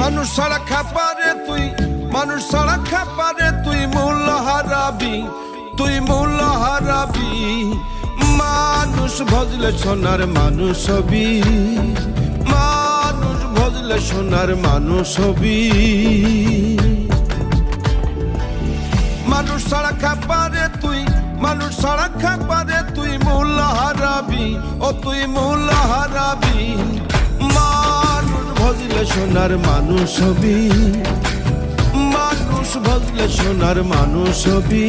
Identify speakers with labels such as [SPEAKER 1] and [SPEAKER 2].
[SPEAKER 1] মানুষ ছাড়া খাপারে তুই, মানুষ ছাড়া খাপারে তুই মূল্য হারাবি, তুই মূল্য হারাবি। মানুষ ভজলে সোনার মানুষ হবি, মানুষ ভজলে সোনার মানুষ হবি। মানুষ ছাড়া খাপারে তুই, মানুষ ছাড়া খাপারে তুই মূল্য হারাবি, ও তুই মূল্য হারাবি। ভজলে সোনার মানুষ হবি। মানুষ ভজলে সোনার মানুষ হবি।